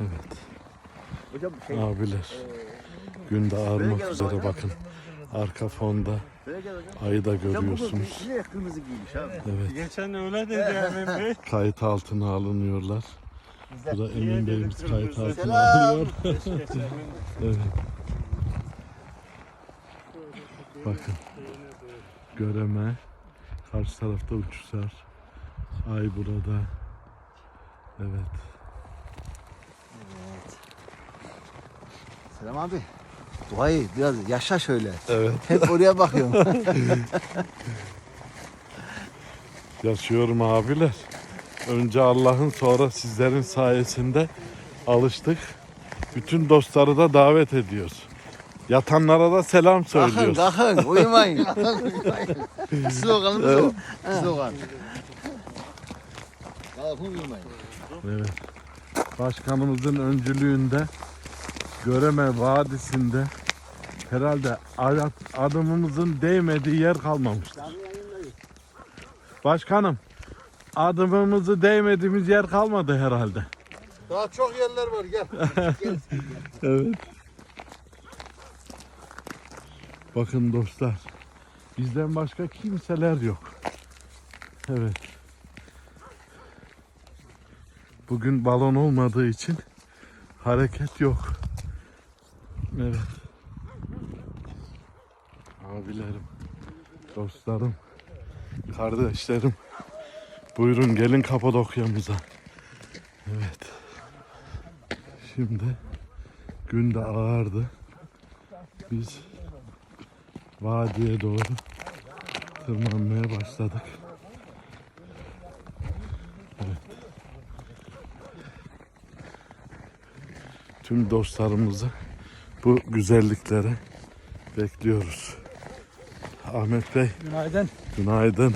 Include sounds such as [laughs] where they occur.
Evet Hocam şey, abiler. Günde ağarmak üzere bakın. Arka fonda ayı da görüyorsunuz. yine kırmızı giymiş abi. Evet Geçen öyle dedi Emin Bey. [laughs] kayıt altına alınıyorlar. Bu da Emin Bey'imiz kayıt altına Emin [laughs] Evet. Bakın. Göreme. Karşı tarafta uçuşlar. Ay burada. Evet. Selam abi. Duayı biraz yaşa şöyle. Evet. Hep oraya bakıyorum. [laughs] Yaşıyorum abiler. Önce Allah'ın sonra sizlerin sayesinde alıştık. Bütün dostları da davet ediyoruz. Yatanlara da selam Kalkın söylüyoruz. kalkın uyumayın. Sloganımız o. Slogan. Kalkın uyumayın. Evet. Başkanımızın öncülüğünde Göreme Vadisi'nde herhalde adımımızın değmediği yer kalmamıştır. Başkanım adımımızı değmediğimiz yer kalmadı herhalde. Daha çok yerler var gel. [laughs] Evet. Bakın dostlar. Bizden başka kimseler yok. Evet. Bugün balon olmadığı için hareket yok. Evet. Abilerim, dostlarım, kardeşlerim. Buyurun gelin Kapadokya'mıza. Evet. Şimdi gün de ağardı. Biz vadiye doğru tırmanmaya başladık. Evet. Tüm dostlarımızı bu güzelliklere bekliyoruz. Ahmet Bey Günaydın. günaydın.